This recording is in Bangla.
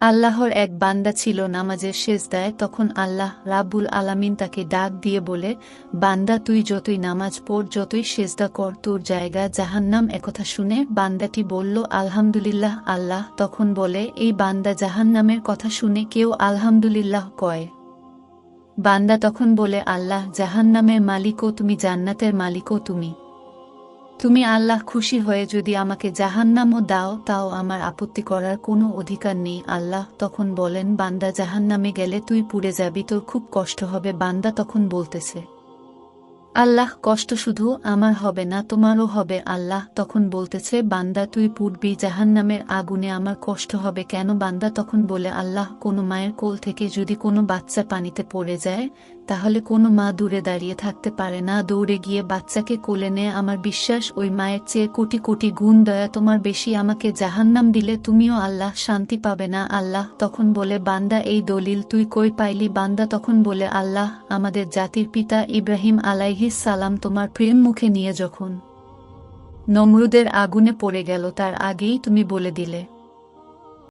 আল্লাহর এক বান্দা ছিল নামাজের শেষদায় তখন আল্লাহ রাব্বুল আলামিন তাকে ডাক দিয়ে বলে, বান্দা, তুই যতই নামাজ পড়, যতই সেজদা কর, তোর জায়গা জাহান্নাম একথা শুনে বান্দাটি বলল, আলহামদুলিল্লাহ, আল্লাহ। তখন বলে, এই বান্দা জাহান্নামের কথা শুনে কেউ আলহামদুলিল্লাহ কয়? বান্দা তখন বলে, আল্লাহ, জাহান্নামের মালিকও তুমি, জান্নাতের মালিকও তুমি। তুমি আল্লাহ খুশি হয়ে যদি আমাকে জাহান্নামও দাও, তাও আমার আপত্তি করার কোনো অধিকার নেই। আল্লাহ তখন বলেন, বান্দা জাহান্নামে গেলে তুই পুড়ে যাবি, তোর খুব কষ্ট হবে, বান্দা তখন বলতেছে। আল্লাহ, কষ্ট শুধু আমার হবে না, তোমারও হবে। আল্লাহ তখন বলতেছে, বান্দা তুই পুড়বি, জাহান্নামের আগুনে আমার কষ্ট হবে। কেন? বান্দা তখন বলে, আল্লাহ কোনো মায়ের কোল থেকে যদি কোনো বাচ্চা পানিতে পড়ে যায় তাহলে কোনো মা দূরে দাঁড়িয়ে থাকতে পারে না। দৌড়ে গিয়ে বাচ্চাকে কোলে নেয়। আমার বিশ্বাস, ওই মায়ের চেয়ে কোটি কোটি গুণ দয়া তোমার বেশি। আমাকে জাহান্নাম দিলে তুমিও আল্লাহ শান্তি পাবে না। আল্লাহ তখন বলে, বান্দা, এই দলিল তুই কই পাইলি? বান্দা তখন বলে, আল্লাহ, আমাদের জাতির পিতা ইব্রাহিম আলাইহিস সালাম তোমার প্রেম মুখে নিয়ে যখন নমরুদের আগুনে পড়ে গেল, তার আগেই তুমি বলে দিলে।